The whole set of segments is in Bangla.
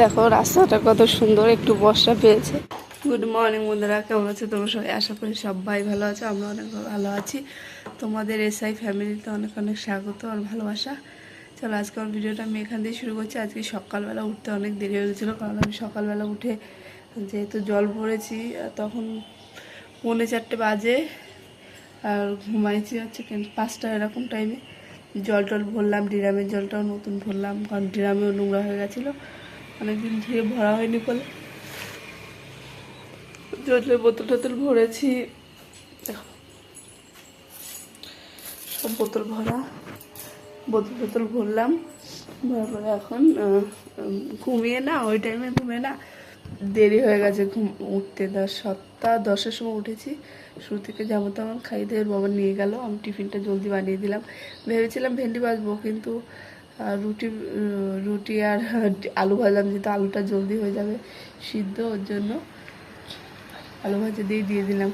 দেখো, রাস্তাটা কত সুন্দর, একটু বর্ষা পেয়েছে। গুড মর্নিং বন্ধুরা, কেমন আছে তোমরা সবাই? আশা করি সবাই ভালো আছো, আমরা অনেক ভালো আছি। তোমাদের এসআই ফ্যামিলিতে অনেক অনেক স্বাগত আর ভালোবাসা। চলো, আজকে আমার ভিডিওটা আমি এখান দিয়ে শুরু করছি। আজকে সকালবেলা উঠতে অনেক দেরি হয়ে গেছিল, কারণ আমি সকালবেলা উঠে যেহেতু জল আর তখন পৌনে চারটে বাজে আর ঘুমাইছি হচ্ছে পাঁচটা এরকম টাইমে জল টল ভরলাম, ড্রামের জলটাও নতুন ভরলাম, কারণ ড্রামেও নোংরা হয়ে গেছিল। অনেকদিন ধরে ভরা হয়নি বলে। জলের বোতল টোতল ভরেছি। সব বোতল ভরা। বোতল টোতল ভরলাম। ভরার পরে এখন ঘুমিয়ে না, ওই টাইমে ঘুমিয়ে না, দেরি হয়ে গেছে ঘুম, উঠতে। দশ সাতটা দশের সময় উঠেছি। শুরু থেকে যেমন তেমন খাই দিয়ে বাবা নিয়ে গেল। আমি টিফিনটা জলদি বানিয়ে দিলাম। ভেবেছিলাম ভেন্ডি ভাজবো, কিন্তু রুটি রুটি আর আলু ভাজলাম যেহেতু আলুটা জলদি হয়ে যাবে, সিদ্ধ ওর জন্য আলু ভাজা দিয়ে দিয়ে দিলাম।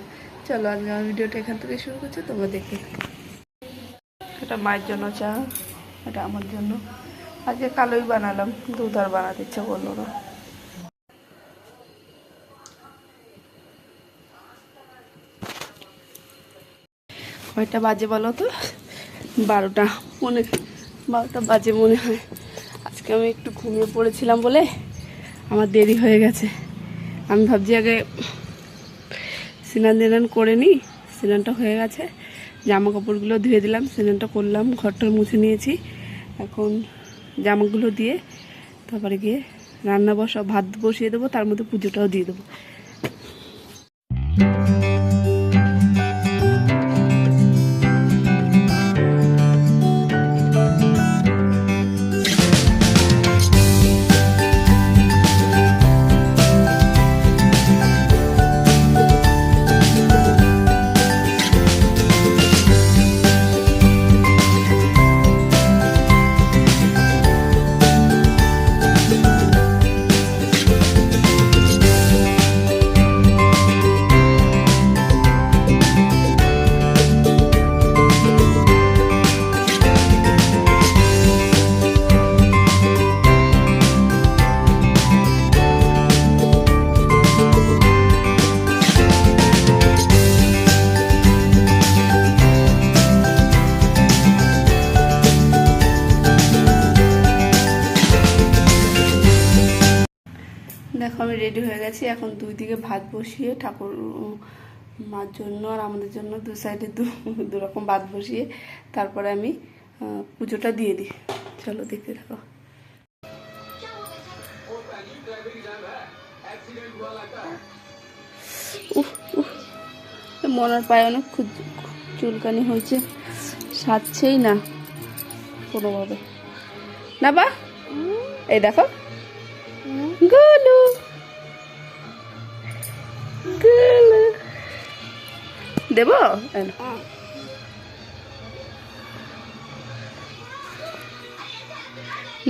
চলো আজকে আমার ভিডিওটা এখান থেকে শুরু করছি, তোমরা থাকো। এটা মায়ের জন্য চা, এটা আমার জন্য। আজকে কালোই বানালাম, দুধ আর বানাতে ইচ্ছা করল না। কয়টা বাজে বলো তো? বারোটা মনে বারোটা বাজে মনে হয়। আজকে আমি একটু ঘুমিয়ে পড়েছিলাম বলে আমার দেরি হয়ে গেছে। আমি ভাবছি আগে স্নান দিনান করে নিই। স্নানটা হয়ে গেছে। জামা কাপড়গুলো ধুয়ে দিলাম, স্নানটা করলাম ঘরটা মুছে নিয়েছি। এখন জামাগুলো দিয়ে তারপরে গিয়ে রান্না বসা, ভাত বসিয়ে দেবো, তার মধ্যে পুজোটাও দিয়ে দেবো। আমি রেডি হয়ে গেছি। এখন দুই দিকে ভাত বসিয়ে ঠাকুর, মার জন্য আর আমাদের জন্য দু সাইডে দু দু রকম ভাত বসিয়ে তারপরে আমি পুজোটা দিয়ে দিই। চলো দেখতে থাকো। মনার পায়ে অনেক চুলকানি হয়েছে। সারছেই না, কোনোভাবে। না বা? এই দেখো। দেব?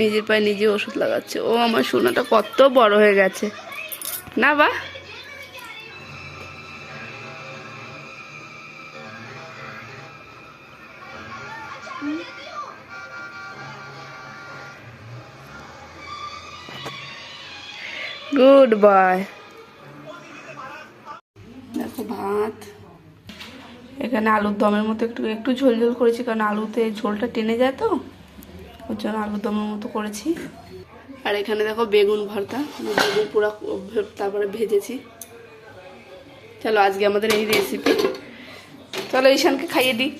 নিজের পায়ে নিজে ওষুধ লাগাচ্ছে। ও আমার সোনাটা কত বড় হয়ে গেছে। না বা? গুড বয় দেখো ভাত। এখানে আলুর দমের মতো একটু একটু ঝোল ঝোল করেছি, কারণ আলুতে ঝোলটা টেনে যায় তো। ওর জন্য আলুর দমের মতো করেছি। আর এখানে দেখো বেগুন ভর্তা বেগুন পুরো তারপরে ভেজেছি। চলো আজকে আমাদের এই রেসিপি চলো ঈশানকে খাইয়ে দিই।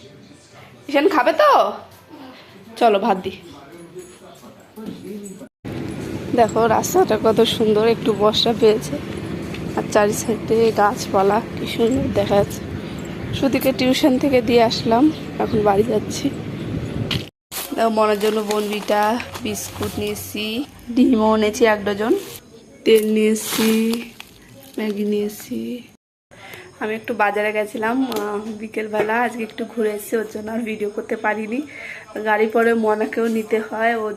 ঈশান খাবে তো? চলো ভাত দিই। দেখো রাস্তাটা কত সুন্দর, একটু বর্ষা পেয়েছে। আর চারি সাইডে গাছপালা, কি সুন্দর দেখা যাচ্ছে। সুদিকে টিউশন থেকে দিয়ে আসলাম, এখন বাড়ি যাচ্ছি। মনের জন্য বনবিটা বিস্কুট নিয়েছি, ডিমও নিয়েছি এক ডজন, তেল নিয়েছি, ম্যাগি নিয়েছি। আমি একটু বাজারে গেছিলাম বিকেলবেলা আজকে একটু ঘুরে এসেছি, ওর জন্য আর ভিডিও করতে পারিনি। গাড়ি পরে মনাকেও নিতে হয়, ওর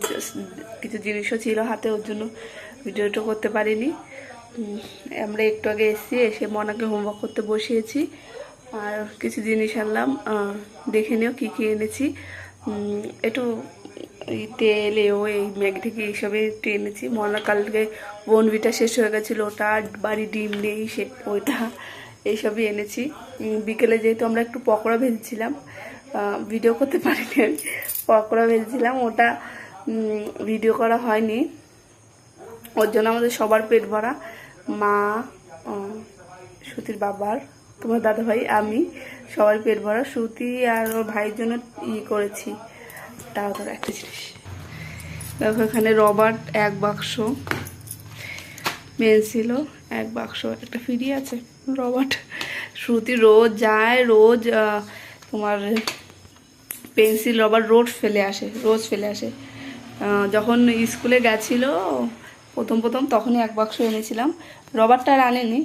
কিছু জিনিসও ছিল হাতে, ওর জন্য ভিডিওটা করতে পারিনি। আমরা একটু আগে এসেছি, এসে মনাকে হোমওয়ার্ক করতে বসিয়েছি। আর কিছু জিনিস আনলাম দেখে নিও কী কী এনেছি। একটু এই তেল এও এই ম্যাগ থেকে এইসবে একটু এনেছি। মনে কালকে বনবিটা শেষ হয়ে গেছিল, ওটা বাড়ি ডিম নেই, সে, ওইটা এইসবই এনেছি। বিকেলে যেহেতু আমরা একটু পকোড়া ভেজেছিলাম ভিডিও করতে পারিনি আমি, পকোড়া ভেজেছিলাম, ওটা ভিডিও করা হয়নি। ওর জন্য আমাদের সবার পেট ভরা মা সুতির বাবার তোমার দাদা ভাই আমি সবাই পেট ভরা সুতি আর ওর ভাইয়ের জন্য ই করেছি। তাও তার একটা জিনিস। দেখো, এখানে রবার এক বাক্স পেন্সিলও এক বাক্স, একটা ফ্রি আছে। রবার্ট, শ্রুতি রোজ যায়, রোজ তোমার পেন্সিল রবার রোজ ফেলে আসে, রোজ ফেলে আসে। যখন স্কুলে গেছিল, প্রথম প্রথম তখনই এক বাক্স এনেছিলাম। রবারটা আর আনেনি।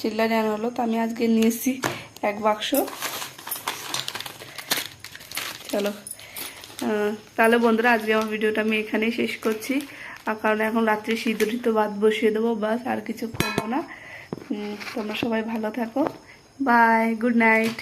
চিল্লারে আনা হলো, তো আমি আজকে নিয়েছি এক বাক্স। চলো। তাহলে বন্ধুরা, আজকে আমার ভিডিওটা আমি এখানেই শেষ করছি। কারণ এখন রাত্রে সিদ্ধ বাদ বসিয়ে দেবো, বাস আর কিছু করব না। তোমরা সবাই ভালো থাকো। Bye good night